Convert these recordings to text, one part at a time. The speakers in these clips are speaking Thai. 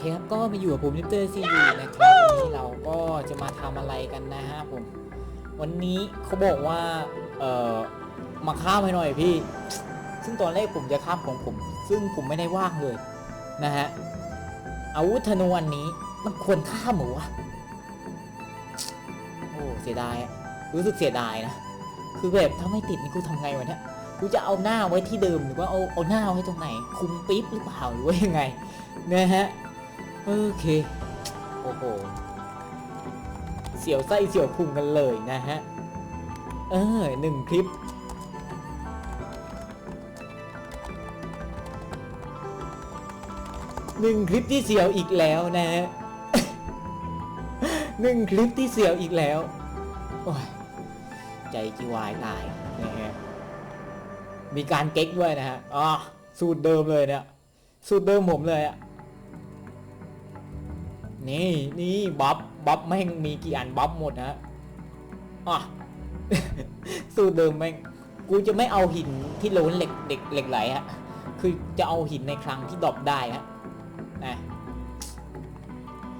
เคครับก็มาอยู่กับผมนิเตอร์ซีอูนะครับวันนี้เราก็จะมาทำอะไรกันนะฮะผม วันนี้เขาบอกว่า เอ่อ มาข้ามให้หน่อยพี่ ซึ่งตอนแรกผมจะข้ามของผม ซึ่งผมไม่ได้ว่างเลยนะฮะ อาวุธธนูอันนี้มันควรข้ามหรือวะ โอ้เสียดายอะรู้สึกเสียดายนะ คือแบบถ้าไม่ติดนี่กูทำไงวะเนี่ยกูจะเอาหน้าไว้ที่เดิมหรือว่าเอาเอาหน้าไว้ตรงไหน คุมปิ๊บหรือเปล่าหรือว่ายังไงนะฮะ โอเค โอ้โห เสียวไส้เสียวพุงกันเลยนะฮะ เออหนึ่งคลิป หนึ่งคลิปที่เสียวอีกแล้วนะฮะหนึ่งคลิปที่เสียวอีกแล้ว โอ้ย ใจจีวายตายนะฮะ มีการเก๊กด้วยนะฮะ อ๋อ สูตรเดิมเลยเนี่ย สูตรเดิมผมเลยอะ นี่นี่บัฟบัฟแม่งมีกี่อันบัฟหมดนะฮะอะสูตรเดิมแม่งกูจะไม่เอาหินที่โล้นเหล็กเด็กเหล็กไหลฮะคือจะเอาหินในคลังที่ดรอปได้ฮะนะ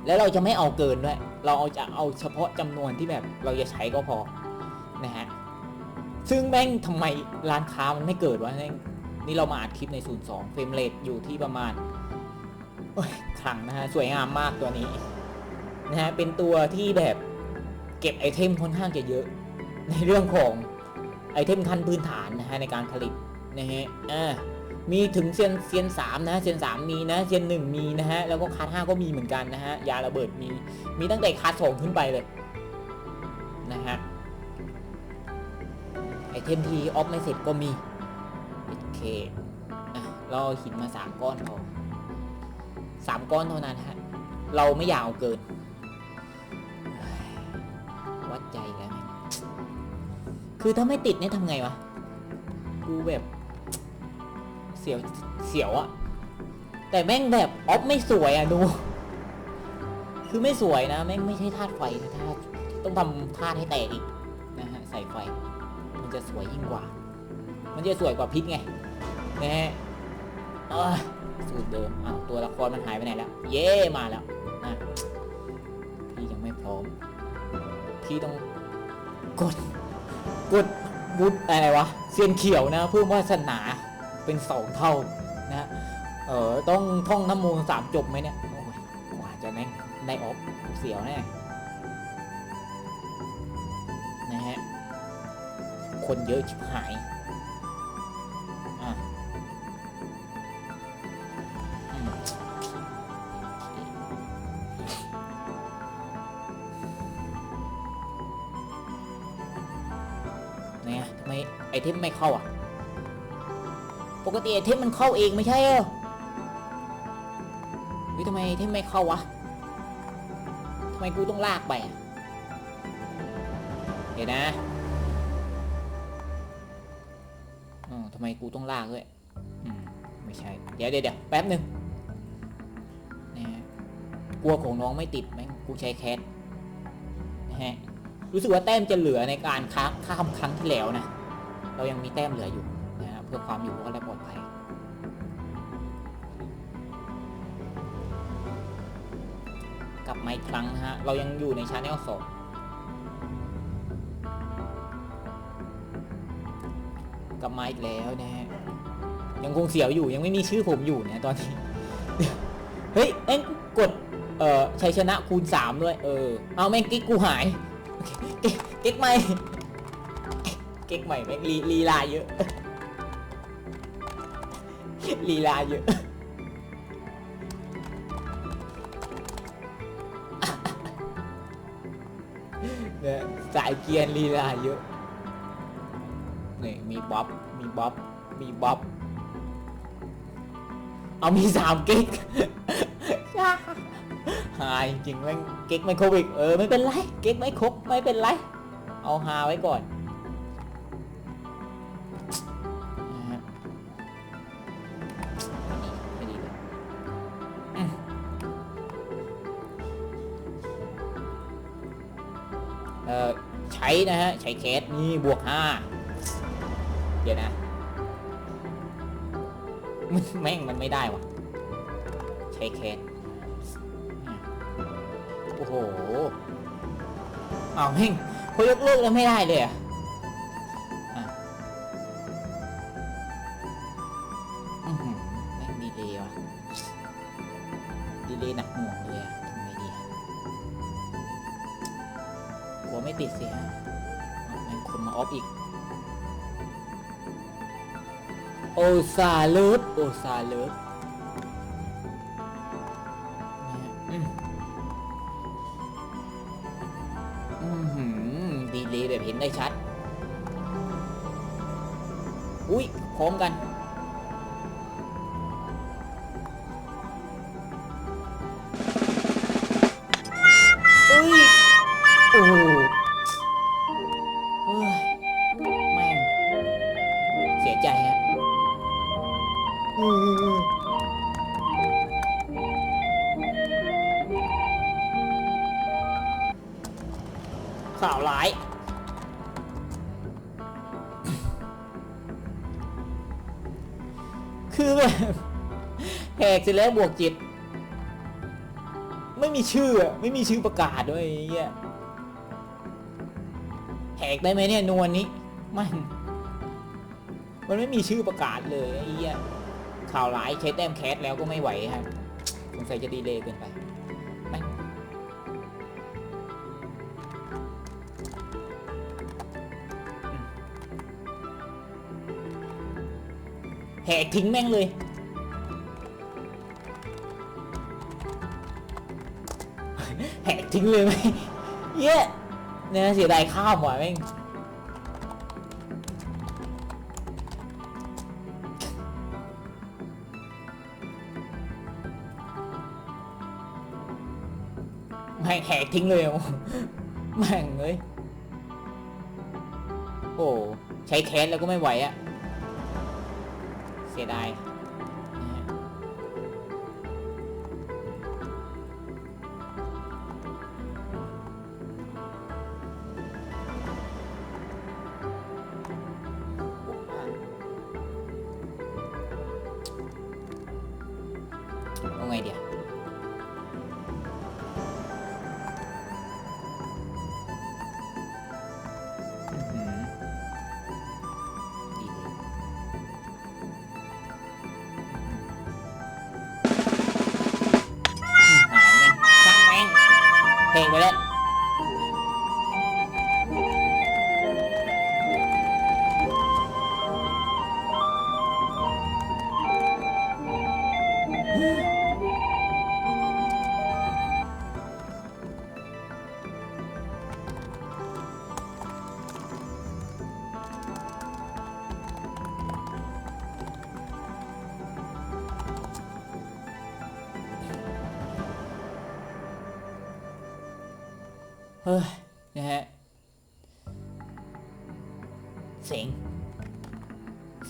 แล้วเราจะไม่เอาเกินด้วย เราเอาจะเอาเฉพาะจำนวนที่แบบเราจะใช้ก็พอนะฮะซึ่งแม่งทำไมร้านค้ามันไม่เกิดวะแม่งนี่เรามาอัดคลิปใน 02 เฟรมเรทอยู่ที่ประมาณ ขลังนะฮะสวยงามมากตัวนี้นะฮะเป็นตัวที่แบบเก็บไอเทมค่อนข้างจะเยอะ ในเรื่องของไอเทมขั้นพื้นฐานนะฮะในการผลิตนะฮะอ่ามีถึงเซียนเซียนสามนะเซียนสามมีนะเซียนหนึ่งมีนะฮะแล้วก็คาร์ดห้าก็มีเหมือนกันนะฮะยาระเบิดมีมีตั้งแต่คาร์ดสองขึ้นไปเลยนะฮะไอเทมที่ออฟไม่เสร็จก็มีโอเคอะเราหินมาสามก้อนพอ สามก้อนเท่านั้นฮะ เราไม่อยากเอาเกิน วัดใจแล้วแม่งคือถ้าไม่ติดเนี่ยทำไงวะ กูแบบ เสียว เสียวอะแต่แม่งแบบออฟไม่สวยอะดู คือไม่สวยนะ แม่งไม่ใช่ธาตุไฟนะธาตุต้องทำธาตุให้แตกอีกนะฮะ ใส่ไฟ มันจะสวยยิ่งกว่า มันจะสวยกว่าพิษไงนะฮะ เอ้ยสูตรเดิมอ้าวตัวละครมันหายไปไหนแล้ว เย่มาแล้วนะพี่ยังไม่พร้อม พี่ต้องกด กดบุตอะไรวะเซียนเขียวนะเพิ่มวาสนาเป็นสองเท่านะเออต้องท่องน้ำมูลสามจบไหมเนี่ยโอ้ยกว่าจะแม่งได้ออฟเสียวแน่นะฮะคนเยอะชิบหาย เทมไม่เข้าอะ ปกติไอเทมมันเข้าเองไม่ใช่เหรอเฮ้ยทำไมไอเทมไม่เข้าวะทำไมกูต้องลากไปอะเดี๋ยวนะอ๋อทำไมกูต้องลากด้วยอืมไม่ใช่ เดี๋ยวเดี๋ยวแป๊บหนึ่งนะฮะกลัวของน้องไม่ติดแม่งกูใช้แคสนะฮะ รู้สึกว่าแต้มจะเหลือในการค้าข้ามครั้งที่แล้วนะ เรายังมีแต้มเหลืออยู่นะฮะเพื่อความอยู่รอดและปลอดภัยกลับมาอีกครั้งนะฮะเรายังอยู่ในชาแนลสองกลับมาอีกแล้วนะฮะยังคงเสียวอยู่ยังไม่มีชื่อผมอยู่เนะตอนนี้เฮ้ยแม่งกดเอ่อชัยชนะคูณสามด้วยเออเอาแม่งกิ๊กกูหายเก๊กเก๊กใหม่ เก๊กใหม่แม่งลีลีลาเยอะ ลีลาเยอะเนี่ยสายเกียร์ลีลาเยอะนี่มีบ๊อบ มีบ๊อบ มีบ๊อบ เอามีสามกิ๊กหายจริงๆแม่งกิ๊กไม่ครบอีกเออไม่เป็นไรกิ๊กไม่ครบไม่เป็นไร เอาหาไว้ก่อน นะฮะใช้เคสนี่บวกห้าเดี๋ยวนะแม่งมันไม่ได้วะใช้เคสโอ้โหอ้าวแม่งพอยกเลิกแล้วไม่ได้เลยอะ ออฟอีก โอซาเลิฟโอซาเลิฟอืมอืมหืมดีเลยแบบเห็นได้ชัด อุ้ยพร้อมกัน คือแบบแหกเสร็จแล้วบวกจิตไม่มีชื่อไม่มีชื่อประกาศด้วยไอ้เงี้ยแหกได้ไหมเนี่ยนวลนี้มันมันไม่มีชื่อประกาศเลยไอ้เงี้ยข่าวร้ายใช้แต้มแคสแล้วก็ไม่ไหวครับสงสัยจะดีเลยเกินไป หกทิ้งแม่งเลย แหกทิ้งเลยไหมเย้เนี่ยเสียดายข้ามว่ะแม่งแม่งแหกทิ้งเลยอะแม่งเลย โอ้ ใช้แคสแล้วก็ไม่ไหวอะ เสียดาย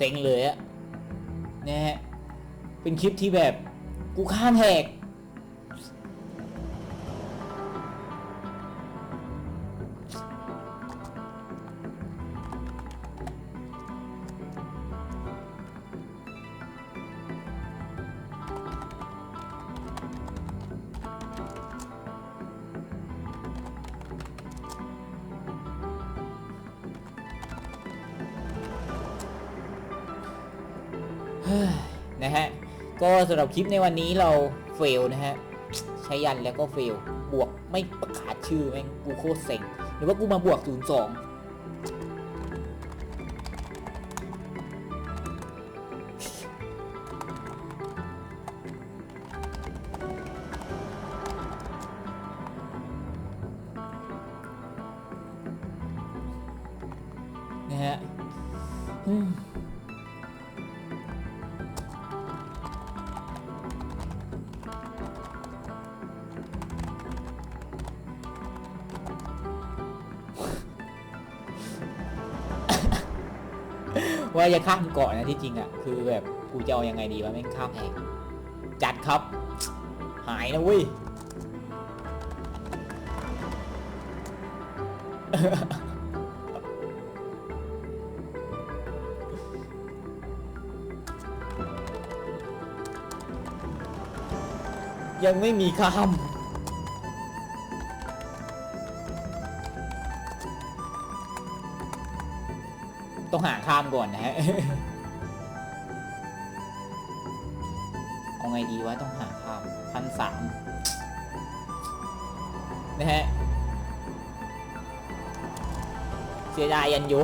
เซ็งเลยอะนะฮะเป็นคลิปที่แบบกูข้ามแหก คลิปในวันนี้เราเฟลนะฮะใช้ยันแล้วก็เฟลบวกไม่ประกาศชื่อแม่งกูโคตรเซ็งหรือว่ากูมาบวก 0 2 ว่าจะข้ามเกาะนะที่จริงอะ่ะคือแบบกูจะเอายังไงดีวะแม่งข้ามแหงจัดครับ หายนะเว้ยยังไม่มีข้าม ต้องหาข้ามก่อนนะฮะ เอาไงดีวะต้องหาข้ามพันสามนะฮะ เสียดายยันโย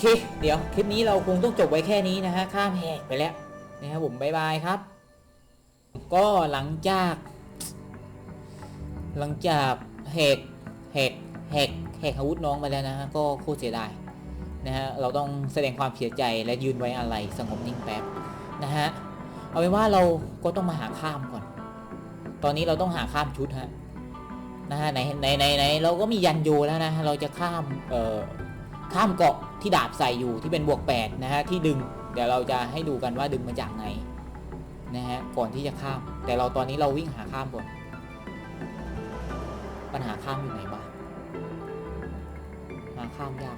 เค เดี๋ยวคลิปนี้เราคงต้องจบไว้แค่นี้นะฮะ ข้ามแหกไปแล้วนะครับผมบายบายครับ ก็หลังจาก หลังจากแหกแหกแหกแหกอาวุธน้องไปแล้วนะฮะ ก็โคตรเสียดายนะฮะ เราต้องแสดงความเสียใจและยืนไว้อะไรสงบนิ่งแป๊บนะฮะ เอาเป็นว่าเราก็ต้องมาหาข้ามก่อน ตอนนี้เราต้องหาข้ามชุดฮะนะฮะในในในในเราก็มียันโยแล้วนะเราจะข้ามเอ่อ ข้ามเกาะที่ดาบใส่อยู่ที่เป็นบวกแปดนะฮะที่ดึง เดี๋ยวเราจะให้ดูกันว่าดึงมาจากไหนนะฮะก่อนที่จะข้าม แต่เราตอนนี้เราวิ่งหาข้ามก่อนปัญหาข้ามอยู่ไหนบ้างหาข้ามยาก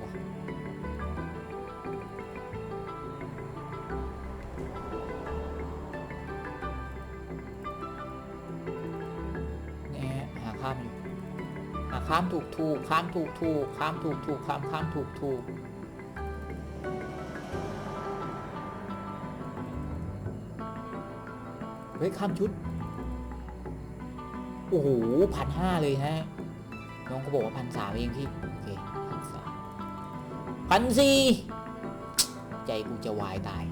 ข้ามถูกถูกข้ามถูกถูกข้ามถูกถูกข้ามข้ามถูกถูกเฮ้ยข้ามชุด โอ้โหพันห้าเลยฮะ น้องก็บอกว่าพันสามเองพี่ โอเคพันสามพันสี่ใจกูจะวายตาย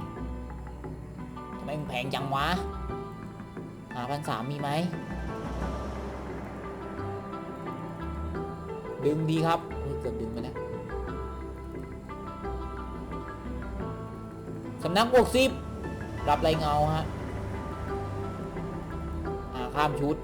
ทำไมมึงแพงจังวะหาพันสามมีไหม ดึงดีครับเกือบดึงไปแล้วสำนักบวกสิบรับไรเงาฮะอาข้ามชุด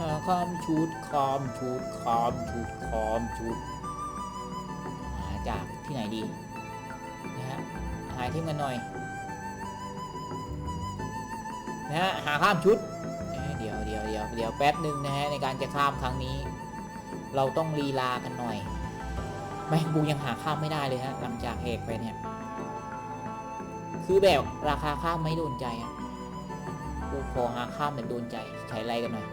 อาข้ามชุด ข้ามชุด ข้ามชุด ข้ามชุด หาจากที่ไหนดี หาที่กันหน่อยนะฮะหาข้ามชุดเดี๋ยวเดี๋ยวเดี๋ยวเดี๋ยวแป๊บหนึ่งนะฮะในการจะข้ามครั้งนี้ เราต้องลีลากันหน่อยแม่งกูยังหาข้ามไม่ได้เลยฮะหลังจากเหกไปเนี่ย คือแบบราคาข้ามไม่โดนใจอะกูขอหาข้ามแบบโดนใจใช้ไรกันหน่อย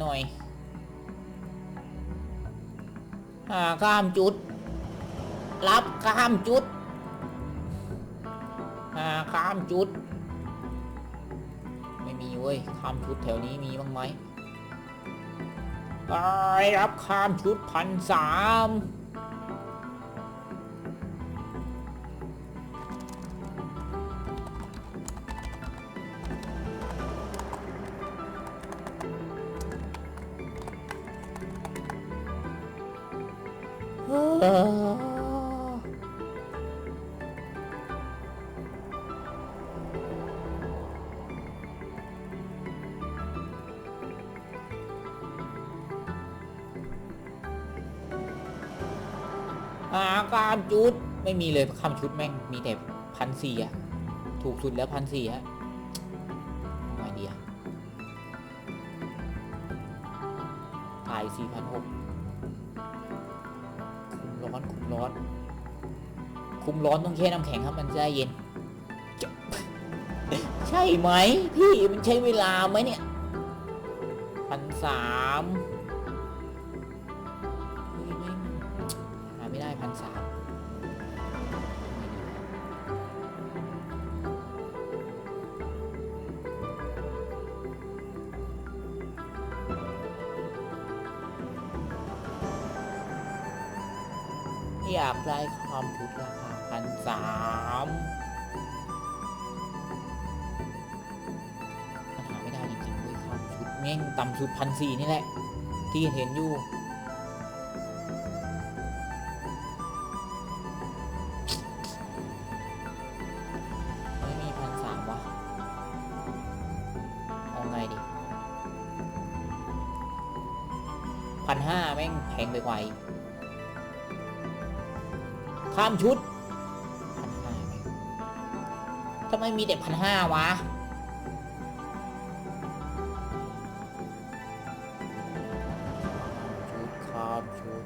หน่อยหาข้ามจุด รับข้ามจุดหาข้ามจุด ไม่มีเว้ยข้ามจุดแถวนี้มีบ้างไหมไปรับข้ามชุดพันสาม อาการจุด ไม่มีเลยคำชุดแม่ง มีแต่พันสี่อะถูกสุดแล้วพันสี่ฮะ ร้อนต้องแช่น้ำแข็งครับมันจะได้เย็น ใช่ไหมพี่มันใช้เวลาไหมเนี่ยพันสามหาไม่ได้พันสามอยากได้ความพุทธราคา พันสามมันหาไม่ได้จริงๆด้วยครับชุดแม่งต่ำชุดพันสี่นี่แหละ ที่เห็นอยู่ไม่มีพันสามวะเอาไงดิพันห้าแม่งแพงไปไวข้ามชุด ทำไมมีแต่พันห้าวะ ชุดข้ามชุด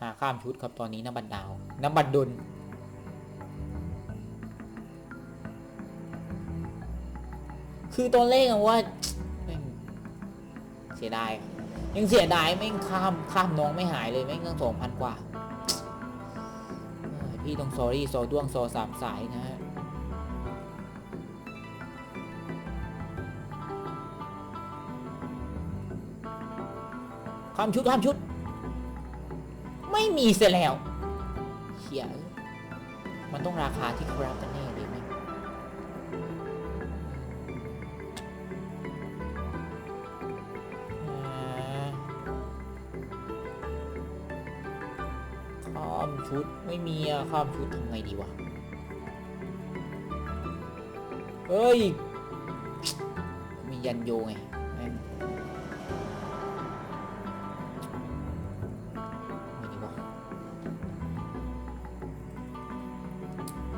หาข้ามชุดครับตอนนี้น้ำบันดาวน้ำบันดุลคือตอนแรกอะว่าแม่งเสียดายอะยังเสียดายแม่งข้ามข้ามน้องไม่หายเลยแม่งตั้งสองพันกว่า พี่ต้องซอรี่ซอด้วงซอสามสายนะฮะข้ามชุดข้ามชุด ไม่มีเสียแล้วเขียมันต้องราคาที่เขารับกันแน่ ชุดไม่มีอะข้ามชุดทำไงดีวะ เฮ้ย มียันโยไงแม่งไม่ดีวะ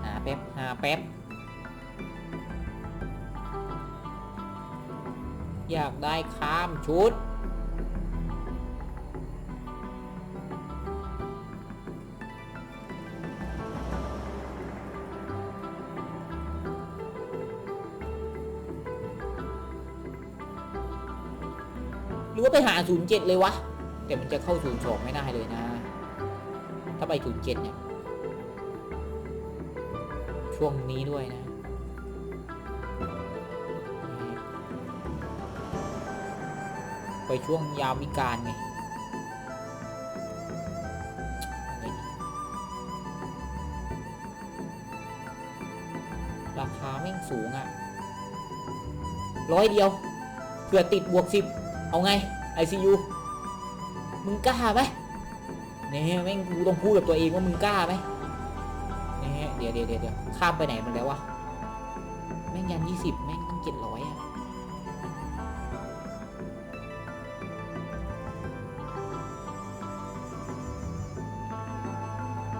หาแป๊บหาแป๊บ อยากได้ข้ามชุด หรือว่าไปหา 07 เลยวะ แต่มันจะเข้า 02 ไม่ได้เลยนะ ถ้าไป 07 เนี่ย ช่วงนี้ด้วยนะ ไปช่วงยามวิกาลไงราคาแม่งสูงอะ่ะร้อยเดียวเผื่อติดบวกสิบเอาไง ICU มึงกล้าไหมเนี่ยแม่งกูต้องพูดกับตัวเองว่ามึงกล้าไหมเนี่ยเดี๋ยวเดี๋ยวเดี๋ยวข้ามไปไหนมันแล้ววะแม่งยันยี่สิบแม่งต้องเจ็ดร้อยอะ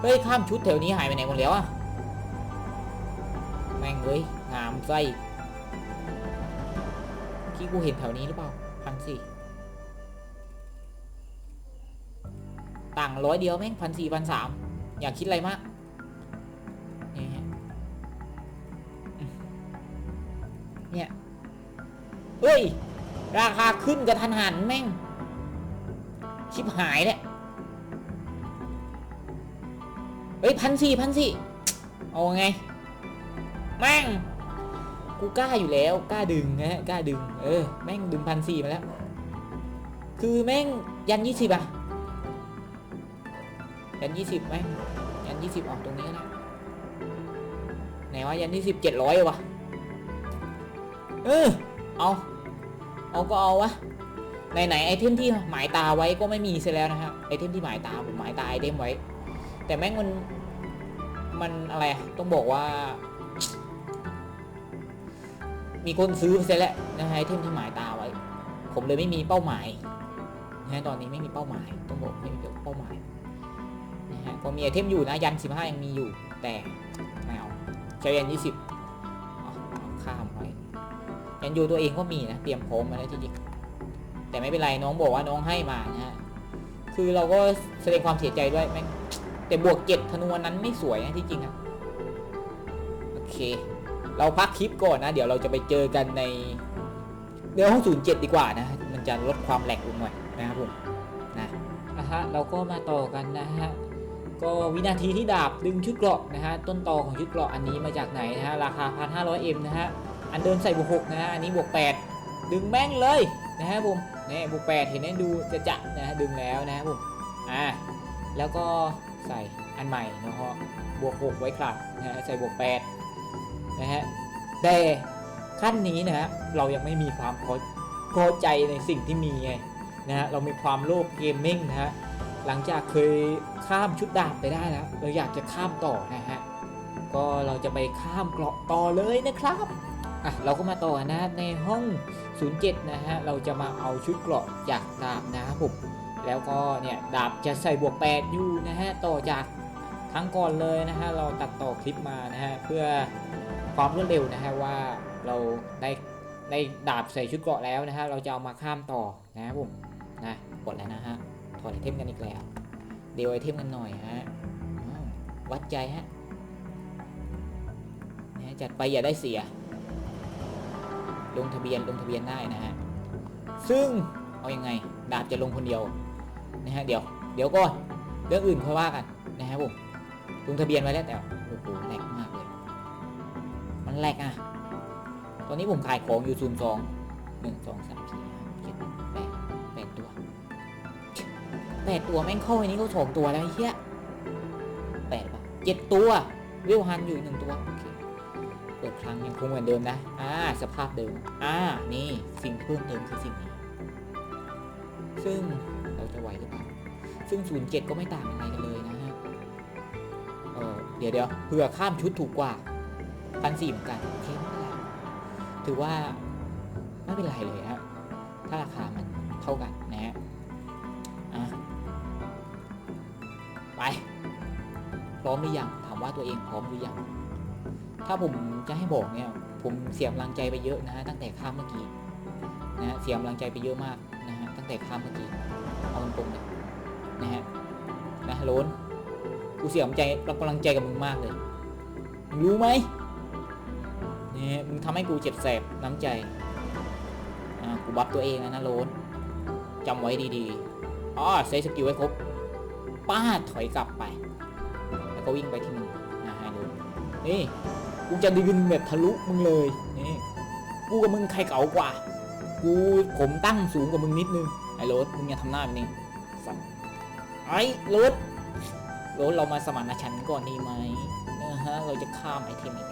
เฮ้ยข้ามชุดแถวนี้หายไปไหนหมดแล้วอะแม่งเอ้ยงามไส้เมื่อกี้กูเห็นแถวนี้หรือเปล่า ร้อยเดียวแม่งพันสี่พันสามอยากคิดอะไรมากเนี่ยฮะเนี่ยเฮ้ย ราคาขึ้นกระทันหันแม่ง ชิบหายเนี่ยเฮ้ยพันสี่พันสี่เอาไง แม่ง กูกล้าอยู่แล้วกล้าดึงนะฮะกล้าดึง เออ แม่งดึงพันสี่มาแล้ว คือแม่งยันยี่สิบอะ ยันยี่สิบแม่งยันยี่สิบออกตรงนี้ก็ไหนว่ายันยี่สิบเจ็ดร้อยวะเออเอาเอาก็เอาวะไหนไหนไอเทมที่หมายตาไว้ก็ไม่มีเสียแล้วนะครับไอเทมที่หมายตาผมหมายตาไอเทมไว้ แต่แม่งมันมันอะไรต้องบอกว่า มีคนซื้อไปเสียแล้วนะฮะไอเทมที่หมายตาไว้ ผมเลยไม่มีเป้าหมายนะฮะตอนนี้ไม่มีเป้าหมายต้องบอกไม่มีเป้าหมาย นะฮะก็มีไอเทมอยู่นะยัน 15 ยังมีอยู่แต่ไม่เอาใช้ยัน 20ข้ามไว้ยันอยู่ตัวเองก็มีนะเตรียมพร้อมมาแล้วจริงๆแต่ไม่เป็นไรน้องบอกว่าน้องให้มานะฮะคือเราก็แสดงความเสียใจด้วยแม่งแต่บวกเจ็ดธนูนั้นไม่สวยนะที่จริงอะโอเค เราพักคลิปก่อนนะ เดี๋ยวเราจะไปเจอกันในเนื้อห้อง07ดีกว่านะ มันจะลดความแหลกลงหน่อยนะครับผมนะอะฮะเราก็มาต่อกันนะฮะ ก็วินาทีที่ดาบดึงชุดเกราะนะฮะต้นตอของชุดเกราะอันนี้มาจากไหนนะฮะราคา 1,500M นะฮะอันเดิมใส่บวก6นะฮะอันนี้บวก 8 ดึงแม่งเลยนะฮะผมนี่บวก 8 เห็นไหมดูจะจะนะฮะดึงแล้วนะครับผมอ่าแล้วก็ใส่อันใหม่นะฮะบวก 6 ไว้ครับนะฮะใส่บวก 8 นะฮะแต่ขั้นนี้นะฮะเรายังไม่มีความพอพอใจในสิ่งที่มีไงนะฮะเรามีความโลภเกมมิ่งนะฮะ หลังจากเคยข้ามชุดดาบไปได้แล้ว เราอยากจะข้ามต่อนะฮะ ก็เราจะไปข้ามเกราะต่อเลยนะครับอะเราก็มาต่อนะในห้อง 07 นะฮะ เราจะมาเอาชุดเกราะจากดาบนะครับผมแล้วก็เนี่ยดาบจะใส่บวก 8 อยู่นะฮะ ต่อจากครั้งก่อนเลยนะฮะ เราตัดต่อคลิปมานะฮะ เพื่อความรวดเร็วนะฮะว่าเราได้ได้ดาบใส่ชุดเกราะแล้วนะฮะ เราจะเอามาข้ามต่อนะครับผมนะกดแล้วนะฮะ ดไอเทมกันอีกแล้วเดี๋ยวไอเทมกันหน่อยฮะวัดใจฮะนจัดไปอย่าได้เสีย ลงทะเบียนลงทะเบียนได้นะฮะซึ่งเอายังไง ดาบจะลงคนเดียวนะฮะเดี๋ยวเดี๋ยวก่อนเรื่องอื่นค่อยว่ากันนะครับผมลงทะเบียนไว้แล้วแต่โอ้โหแหลกมากเลย มันแหลกอะ ตอนนี้ผมขายของอยู่ศูนสองหนึ่งสองสามสี่ แปดตัวแม่งเข้าไอ้นี้ก็สองตัวแล้วเหี้ยแปดป่ะเจ็ดตัว วิวฮันอยู่หนึ่งตัว โอเค เปิดครั้งยังคงเหมือนเดิมนะ อ่า สภาพเดิม อ่า นี่สิ่งเพิ่มเติมคือสิ่งนี้ ซึ่งเราจะไหวหรือเปล่า ซึ่ง07ก็ไม่ต่างอะไรกันเลยนะฮะ เออเดี๋ยวเดี๋ยวเผื่อข้ามชุดถูกกว่าพันสี่เหมือนกันโอเคไม่เป็นไรถือว่าไม่เป็นไรเลยฮะ ถ้าราคามันเท่ากันนะฮะ ร้อมหรือยังถามว่าตัวเองพร้อมหรือยังถ้าผมจะให้บอกเนี่ยผมเสียกำลังใจไปเยอะนะฮะตั้งแต่ข้ามเมื่อกี้นะฮะเสียกำลังใจไปเยอะมากนะฮะตั้งแต่ข้ามเมื่อกี้เอาตรงๆเลยนะฮะนะโลนกูเสียกำลังใจกำลังใจกับมึงมากเลยมึงรู้ไหมเนี่ยมึงทำให้กูเจ็บแสบน้ำใจอ่ากูบัฟตัวเองนะนะโลนจำไว้ดีๆอ๋อเซตสกิลไว้ครบป้าถอยกลับไป ก็วิ่งไปที่มึงนะฮะโลนนี่กูจะดึงแบบทะลุมึงเลยนี่กูกับมึงใครเก่ากว่า กูผมตั้งสูงกว่ามึงนิดนึงไอ้โรถมึงอย่าทำหน้าแบบนี้สัตว์ไอ้โรถโรถเรามาสมานฉันท์ก่อนดีไหมนะฮะเราจะข้ามไอเทมอีก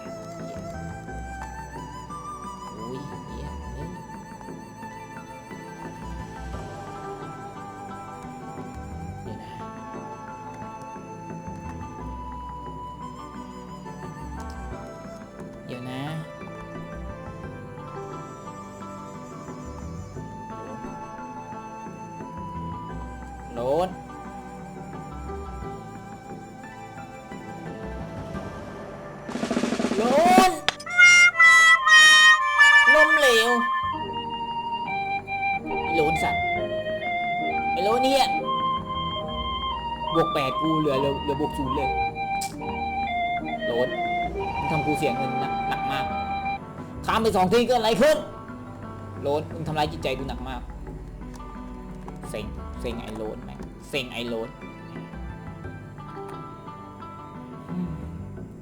บวกแปดกูเหลือเหลือเหลือบวกศูนย์เลยโหลนมึงทำกูเสียเงินหนักหนักมากข้ามไปสองทีเกิดอะไรขึ้นโลนมึงทำร้ายจิตใจกูหนักมากเซ็งเซ็งไอโลนแม่งเซ็งไอโลน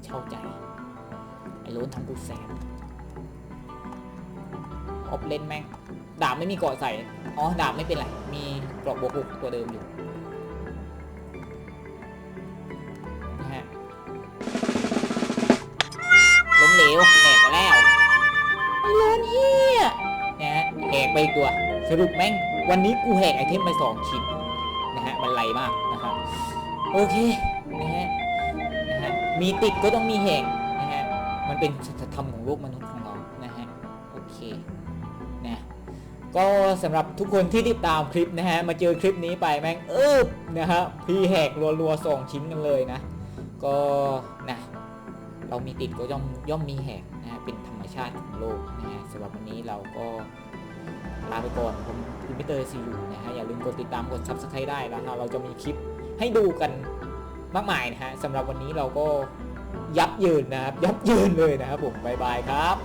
เช่าใจไอโลนทำกูแสบออฟเลนแม่งดาบไม่มีเกาะใส่ อ๋อ ดาบไม่เป็นไร มีกราะบวกหกตัวเดิมอยู่ ไปอีกตัว สรุปแม่ง วันนี้กูแหกไอเทมไปสองชิ้นนะฮะ มันไหลมากนะครับ โอเค นะฮะ นะฮะ มีติดก็ต้องมีแหกนะฮะ มันเป็นสัจธรรมของโลกมนุษย์ของเรา นะฮะ โอเค นะ ก็สำหรับทุกคนที่ติดตามคลิปนะฮะ มาเจอคลิปนี้ไปแม่งเออนะฮะ พี่แหกรัวๆสองชิ้นกันเลยนะ ก็นะเรามีติดก็ย่อมย่อมมีแหกนะฮะเป็นธรรมชาติของโลกนะฮะสำหรับวันนี้เราก็ ลาไปก่อนผมคุณพิเตอร์ซีอูนะฮะอย่าลืมกดติดตามกด subscribe ได้แล้วเราจะมีคลิปให้ดูกันมากมายนะฮะสำหรับวันนี้เราก็ยับยืนนะครับ ยับยืนเลยนะครับผมบายบายครับ